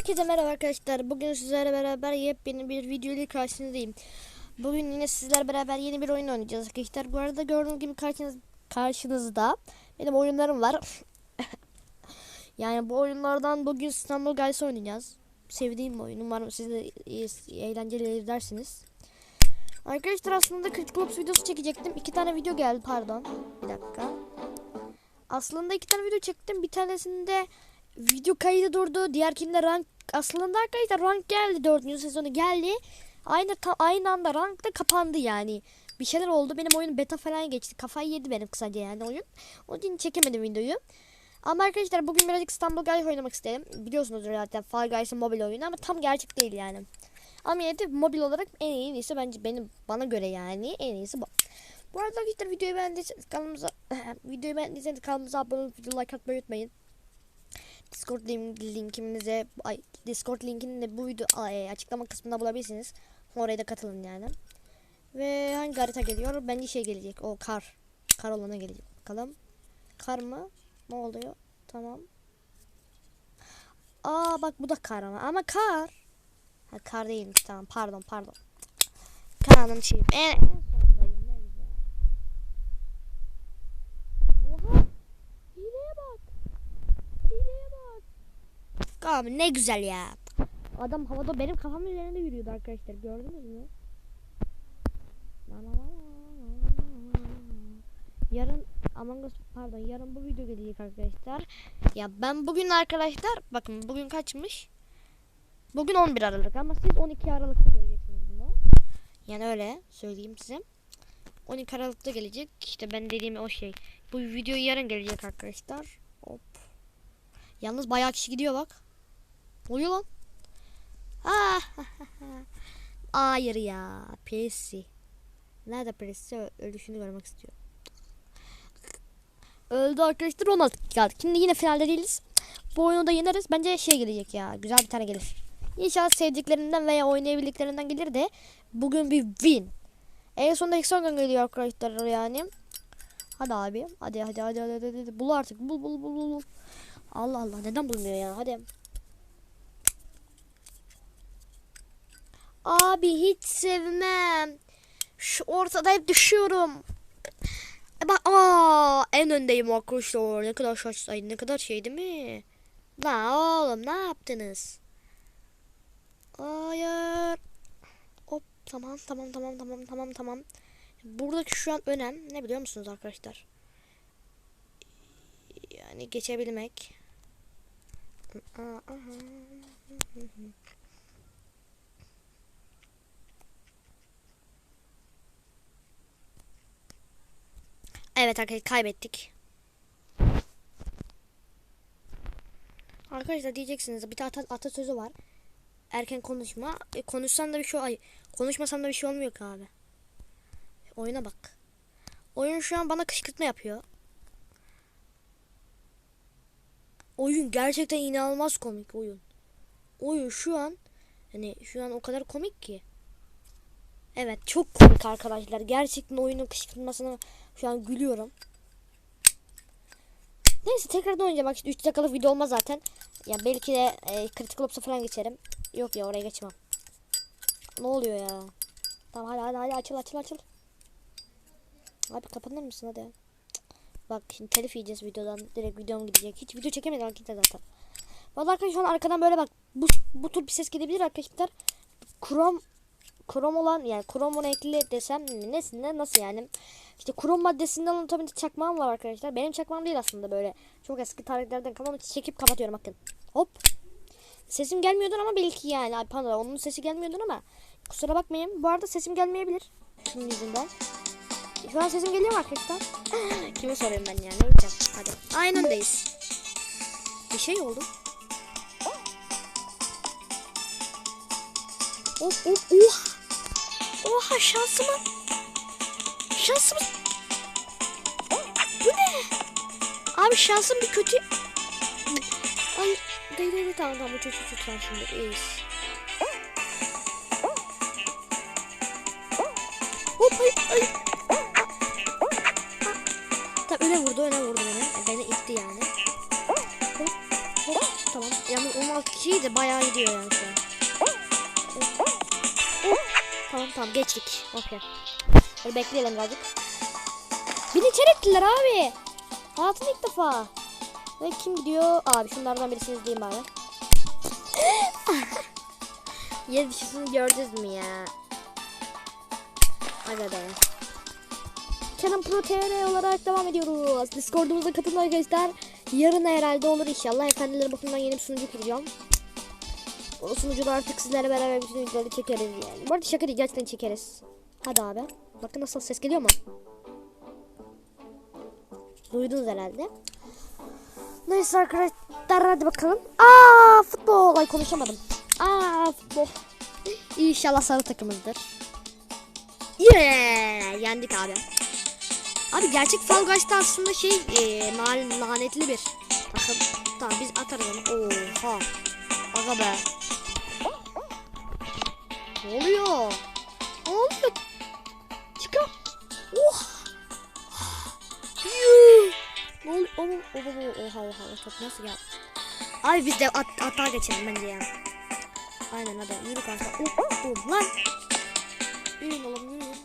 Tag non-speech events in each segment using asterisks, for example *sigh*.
Herkese merhaba arkadaşlar. Bugün sizlerle beraber yepyeni bir video ile karşınızdayım. Bugün yine sizlerle beraber yeni bir oyun oynayacağız arkadaşlar. Bu arada gördüğünüz gibi karşınız, karşınızda benim oyunlarım var. *laughs* yani bu oyunlardan bugün İstanbul Guys oynayacağız. Sevdiğim bir oyun. Umarım siz de eğlenceli izlersiniz. Arkadaşlar aslında 40 Clubs videosu çekecektim. İki tane video geldi pardon. Bir dakika. Aslında iki tane video çektim. Bir tanesinde video kaydı durdu. Diğerkinde rank aslında arkadaşlar rank geldi dördüncü sezonu geldi. Aynı ta- aynı anda rank da kapandı yani. Bir şeyler oldu. Benim oyun beta falan geçti. Kafayı yedi benim kısaca yani oyun. Onun için çekemedim videoyu. Ama arkadaşlar bugün birazcık İstanbul Guys oynamak istedim. Biliyorsunuz zaten Fall Guys'ın mobil oyunu ama tam gerçek değil yani. Ama yine de mobil olarak en iyisi bence benim bana göre yani en iyisi bu. Bu arada arkadaşlar videoyu beğendiyseniz kanalımıza *laughs* videoyu beğendiyseniz kanalımıza abone olup video like atmayı unutmayın. Discord link, linkimize ay Discord linkini de bu video ay, açıklama kısmında bulabilirsiniz. Oraya da katılın yani. Ve hangi harita geliyor? Bence şey gelecek. O kar. Kar olana gelecek. Bakalım. Kar mı? Ne oluyor? Tamam. Aa bak bu da kar ama. Ama kar. Ha kar değilmiş tamam. Pardon pardon. Kaan'ın şeyi. En, en sondayım. Ne güzel. Oha. Hileye bak. Hileye bak. Abi ne güzel ya. Adam havada benim kafamın üzerinde yürüyordu arkadaşlar. Gördünüz mü? Yarın Among Us pardon yarın bu video gelecek arkadaşlar. Ya ben bugün arkadaşlar bakın bugün kaçmış? Bugün 11 Aralık ama siz 12 Aralık'ta göreceksiniz bunu. Yani öyle söyleyeyim size. 12 Aralık'ta gelecek. İşte ben dediğim o şey. Bu video yarın gelecek arkadaşlar. Hop. Yalnız bayağı kişi gidiyor bak. Oluyor lan? Ah, *laughs* Hayır ya. Pesi. Nerede Pesi? Ölüşünü görmek istiyor. Öldü arkadaşlar 16 geldi. Şimdi yine finalde değiliz. Bu oyunu da yeneriz. Bence şey gelecek ya. Güzel bir tane gelir. İnşallah sevdiklerinden veya oynayabildiklerinden gelir de bugün bir win. En sonunda Hexagon geliyor arkadaşlar yani. Hadi abi. Hadi hadi hadi hadi hadi. hadi. Bul artık. Bul bul bul bul. Allah Allah neden bulmuyor ya? Hadi. Abi hiç sevmem. Şu ortada hep düşüyorum. E bak aa en öndeyim arkadaşlar. Ne kadar şaş ay ne kadar şey değil mi? La oğlum ne yaptınız? Hayır. Hop tamam tamam tamam tamam tamam tamam. Buradaki şu an önem ne biliyor musunuz arkadaşlar? Yani geçebilmek. Evet arkadaşlar kaybettik. Arkadaşlar diyeceksiniz bir tane ata- atasözü var. Erken konuşma. E, konuşsan da bir şey ay konuşmasan da bir şey olmuyor ki abi. Oyuna bak. Oyun şu an bana kışkırtma yapıyor. Oyun gerçekten inanılmaz komik oyun. Oyun şu an hani şu an o kadar komik ki. Evet çok komik arkadaşlar. Gerçekten oyunun kışkırtmasına şu an gülüyorum. Neyse tekrardan oynayacağım. Bak işte 3 dakikalık video olmaz zaten. Ya belki de e, Critical Ops'a falan geçerim. Yok ya oraya geçmem. Ne oluyor ya? Tamam hadi hadi hadi açıl açıl açıl. Abi kapanır mısın hadi. Bak şimdi telif yiyeceğiz videodan. Direkt videom gidecek. Hiç video çekemedim arkadaşlar zaten. Vallahi arkadaşlar şu an arkadan böyle bak. Bu, bu tür bir ses gelebilir arkadaşlar. Krom krom olan yani kromun ekli desem mi? Nesi ne nasıl yani? İşte krom maddesinden olan tabii çakmağım var arkadaşlar. Benim çakmağım değil aslında böyle. Çok eski tarihlerden kalan çekip kapatıyorum bakın. Hop. Sesim gelmiyordur ama belki yani. Ay pardon onun sesi gelmiyordur ama kusura bakmayın. Bu arada sesim gelmeyebilir. Şunun yüzünden. Şu an sesim geliyor mu arkadaşlar? *gasps* Kime soruyorum ben ya? Neyse hadi. Aynı andayız. Bir şey oldu. Of of oha. Oha şansıma. Şansımız. Bu ne? Abi şansım bir kötü. Ay değil değil tamam tamam çok çok çok şimdi iyiyiz. Hop ay ay. Tabii öne vurdu öne vurdu beni. Beni itti yani. Hop hop tamam. Yalnız 16 kişiyi de bayağı gidiyor yani şu an. Tamam geçtik. Okey. Hadi bekleyelim birazcık. Beni içeri ettiler abi. Hayatımda ilk defa. Ve kim gidiyor? Abi şunlardan birisini izleyeyim abi. Yer dışısını gördünüz mü ya? Aga be. Canon Pro TR olarak devam ediyoruz. Discord'umuza katılın arkadaşlar. Yarın herhalde olur inşallah. Efendileri bakımından yeni bir sunucu kuracağım. O sunucuda artık sizlerle beraber bütün videoları çekeriz yani. Bu arada şaka değil gerçekten çekeriz. Hadi abi. Bakın nasıl ses geliyor mu? Duydunuz herhalde. Neyse arkadaşlar hadi bakalım. Aa futbol. Ay konuşamadım. Aa futbol. İnşallah sarı takımızdır. Yeah! Yendik abi. Abi gerçek Fall Guys'ta aslında şey e, lanetli bir takım. Tamam biz atarız onu. Oha. Aga be. Oluyor? Ne oluyor? Çıkar. Oh. Ne oluyor? Oha, oha, oha, o top nasıl geldi? Abi biz de at, atağa geçelim bence ya. Aynen hadi yürü kanka. Oh, oh, lan. Yürüyün oğlum yürüyün.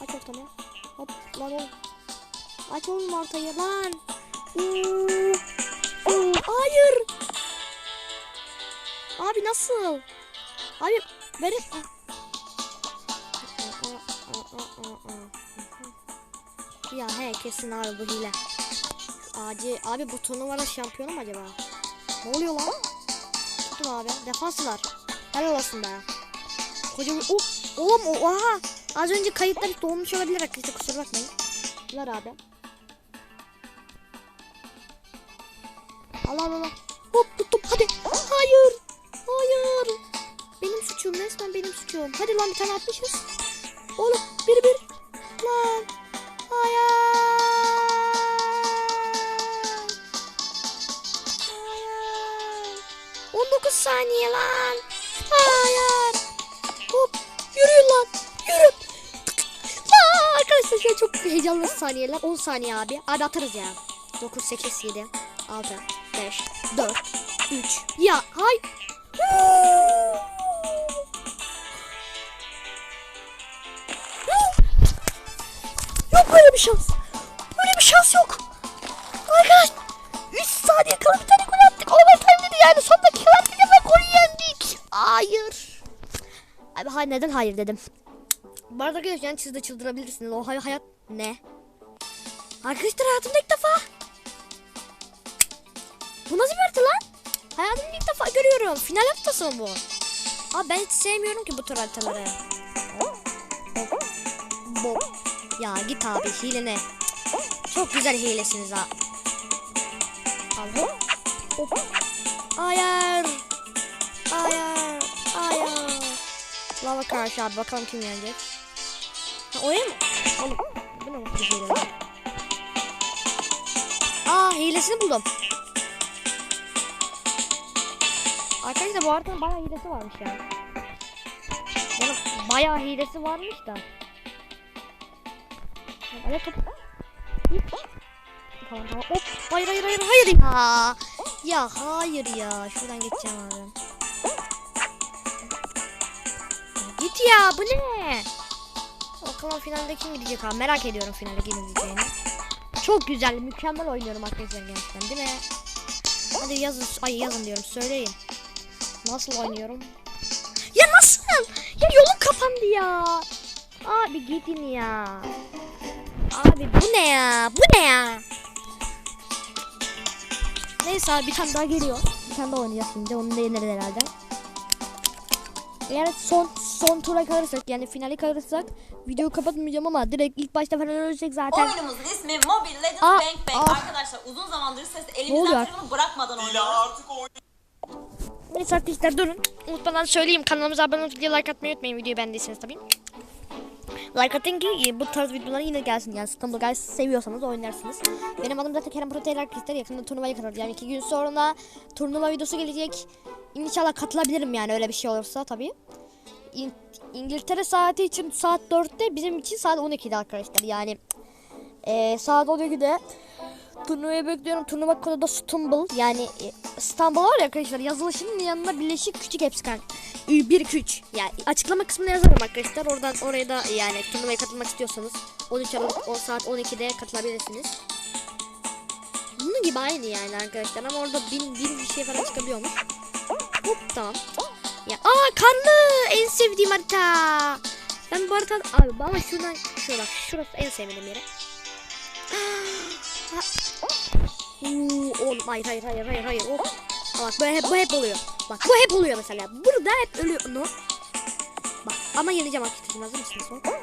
Aç ortamı. Hop lan oğlum. Aç oğlum ortayı lan. Oo, hayır. Abi nasıl? Abi verin. Ya he kesin abi bu hile. Acı abi bu turnuvada şampiyonu mu acaba? Ne oluyor lan? Tutun abi. Defanslar. Helal olsun be. Koca bir... Oh, oğlum oha. Az önce kayıtlar dolmuş olabilir arkadaşlar kusura bakmayın. Ver abi. Allah Allah Allah. Suçum. Hadi lan bir tane atmışız. Oğlum bir bir. Lan. Hayır. Hayır. 19 saniye lan. Hayır. Hop. Yürüyün lan. Yürü. Aa, arkadaşlar şu çok heyecanlı saniyeler. 10 saniye abi. Abi atarız ya. 9, 8, 7, 6, 5, 4, 3. Ya hay. Böyle bir şans. Böyle bir şans yok. Arkadaş 3 saniye kala bir tane gol attık. Overtime dedi yani son dakikalar bile ve golü yendik. Hayır. Abi hayır neden hayır dedim. Bu arada arkadaşlar yani siz de çıldırabilirsiniz. O hay- hayat ne? Arkadaşlar hayatımda ilk defa. Bu nasıl bir harita lan? Hayatımda ilk defa görüyorum. Final haritası mı bu? Abi ben hiç sevmiyorum ki bu tür haritaları. Bu. Ya git abi hile ne? Çok güzel hilesiniz ha. Al hop. Hayır. Hayır. Hayır. Lava karşı abi bakalım kim yenecek. Ha, oraya mı? Oğlum bu ne hile? Aa hilesini buldum. Arkadaşlar bu haritanın bayağı hilesi varmış ya. Yani bayağı hilesi varmış da. Hadi top. Git. Tamam tamam. Hop. Hayır hayır hayır hayır ya. Ya hayır ya. Şuradan geçeceğim abi. Git ya bu ne? Bakalım finalde kim gidecek abi merak ediyorum finalde kim gideceğini. Çok güzel mükemmel oynuyorum arkadaşlar gerçekten değil mi? Hadi yazın ay yazın diyorum söyleyin. Nasıl oynuyorum? Ya nasıl? Ya yolum kapandı ya. Abi gidin ya. Abi bu ne ya? Bu ne ya? Neyse abi bir tane daha geliyor. Bir tane daha oynayacağız şimdi. Onu da yeneriz herhalde. Eğer son son tura kalırsak yani finale kalırsak videoyu kapatmayacağım ama direkt ilk başta falan ölürsek zaten Oyunumuzun ismi Mobile Legends Aa, Bang Bang. aa. Arkadaşlar uzun zamandır ses elimizden telefonu bırakmadan oynuyoruz. artık oyun. Neyse arkadaşlar durun. Unutmadan söyleyeyim kanalımıza abone olup video like atmayı unutmayın videoyu beğendiyseniz tabii. Like atın ki e, bu tarz videolar yine gelsin yani Stumble Guys seviyorsanız oynarsınız. Benim adım zaten Kerem Protein arkadaşlar yakında turnuvaya katılacağım. iki gün sonra turnuva videosu gelecek. İnşallah katılabilirim yani öyle bir şey olursa tabii. İn- İngiltere saati için saat 4'te bizim için saat 12'de arkadaşlar yani. E, saat 12'de Turnuvayı bekliyorum. Turnuva kodu da Stumble. Yani e, İstanbul var ya arkadaşlar. Yazılışının yanında birleşik küçük hepsi kan. 1 2 3. Yani açıklama kısmına yazarım arkadaşlar. Oradan oraya da yani turnuvaya katılmak istiyorsanız 13 Aralık 10 saat 12'de katılabilirsiniz. Bunun gibi aynı yani arkadaşlar ama orada bin, bin bir şey falan çıkabiliyormuş. Hop tamam. Ya aa karlı en sevdiğim harita. Ben bu harita abi ama şuradan şurada şurası en sevdiğim yeri. Oo, oğlum hayır hayır hayır hayır hayır. Oh. Bak böyle hep, bu hep oluyor. Bak bu hep oluyor mesela. Burada hep ölüyor. No. Bak ama yeneceğim arkadaşlar. Hazır? Hop. hop.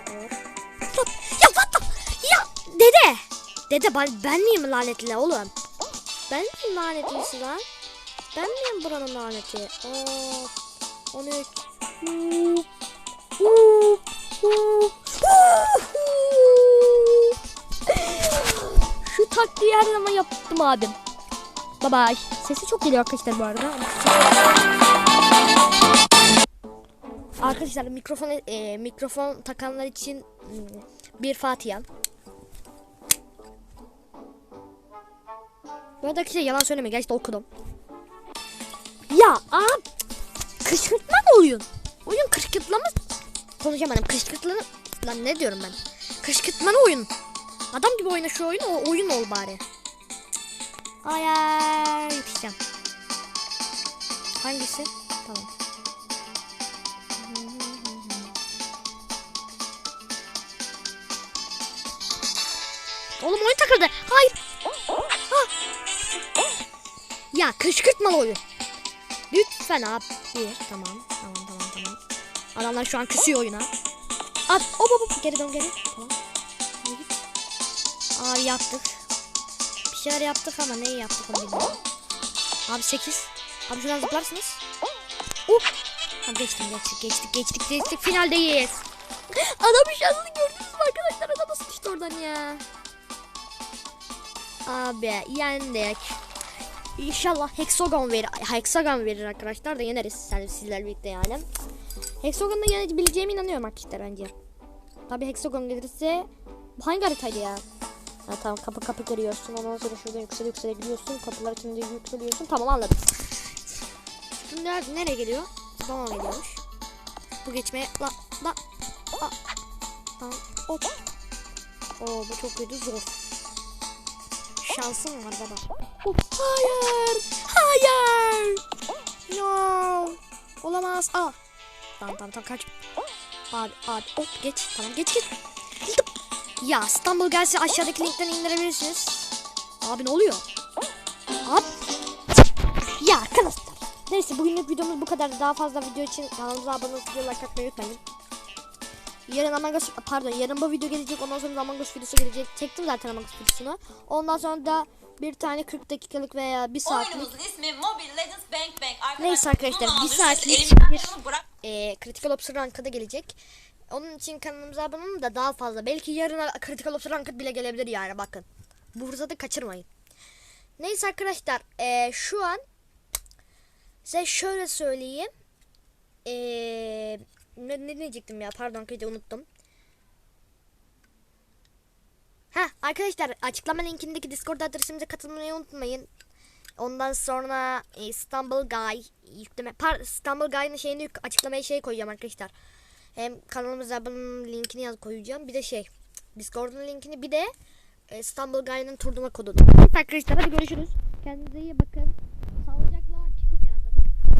Hop. Ya what the? Ya dede. Dede ben, ben miyim lanetli oğlum? Ben miyim lanetlisi lan? Ben miyim buranın laneti? Oo. 13. Hup. Hup. Hup. Şu taktiği her zaman yaptım abim. Bye bye. Sesi çok geliyor arkadaşlar bu arada. Arkadaşlar mikrofon e, mikrofon takanlar için mm, bir Fatiha. Bu arada arkadaşlar yalan söyleme gerçekten okudum. Ya aa kışkırtma mı oyun? Oyun kışkırtma mı? Konuşamadım. Kışkırtma lan ne diyorum ben? Kışkırtmalı oyun. Adam gibi oyna şu oyunu o oyun ol bari. Hayır yetişeceğim. Hangisi? Tamam. Oğlum oyun takıldı. Hayır. Ah. Ya kışkırtmalı oyun. Lütfen abi. Tamam. Tamam tamam tamam. Adamlar şu an küsüyor oyuna. At. Hop hop hop. Geri dön geri. Tamam. Abi yaptık. Bir şeyler yaptık ama neyi yaptık onu bilmiyorum. Abi 8. Abi şuradan zıplarsınız. Up. Ha, geçtim geçtik geçtik geçtik geçtik finaldeyiz. *gasps* Adamın şansını gördünüz mü arkadaşlar? Adam nasıl düştü oradan ya? Abi yendik. İnşallah hexagon verir. Hexagon verir arkadaşlar da yeneriz sen sizlerle birlikte yani. Hexagon'da yenebileceğime inanıyorum arkadaşlar bence. Tabi hexagon gelirse hangi haritaydı ya? Ha, tamam kapı kapı görüyorsun ondan sonra şuradan yüksele yüksele gidiyorsun kapılar içinde yükseliyorsun tamam anladım. Şimdi nereye geliyor? Bana geliyormuş. Bu geçmeye la la la tamam hop. Oo bu çok kötü zor. Şansım var baba. Hayır. Hayır. No. Olamaz. Aa. Tamam tamam tamam kaç. Abi abi hop geç. Tamam geç geç. Ya İstanbul gelse aşağıdaki linkten indirebilirsiniz. Abi ne oluyor? Abi. Ya arkadaşlar. Neyse bugünlük videomuz bu kadar. Daha fazla video için kanalımıza abone olup like atmayı unutmayın. Yarın Among Us, pardon yarın bu video gelecek ondan sonra Among Us videosu gelecek. Çektim zaten Among Us videosunu. Ondan sonra da bir tane 40 dakikalık veya 1 saatlik Oyunumuzun ismi Mobile Legends Bank Bank. Arkadaşlar, Neyse arkadaşlar, bir saatlik bir- e, Critical Ops Ranked'a gelecek. Onun için kanalımıza abone olun da daha fazla. Belki yarın Critical Ops Ranked bile gelebilir yani bakın. Bu fırsatı kaçırmayın. Neyse arkadaşlar e, şu an size şöyle söyleyeyim. E, ne, ne diyecektim ya pardon kaydı unuttum. Ha arkadaşlar açıklama linkindeki Discord adresimize katılmayı unutmayın. Ondan sonra İstanbul Guy yükleme par İstanbul Guy'ın şeyini açıklamaya şey koyacağım arkadaşlar. Hem kanalımıza abone linkini yaz koyacağım. Bir de şey Discord'un linkini bir de e, İstanbul Guy'ın turnuva kodunu. Evet arkadaşlar hadi görüşürüz. Kendinize iyi bakın.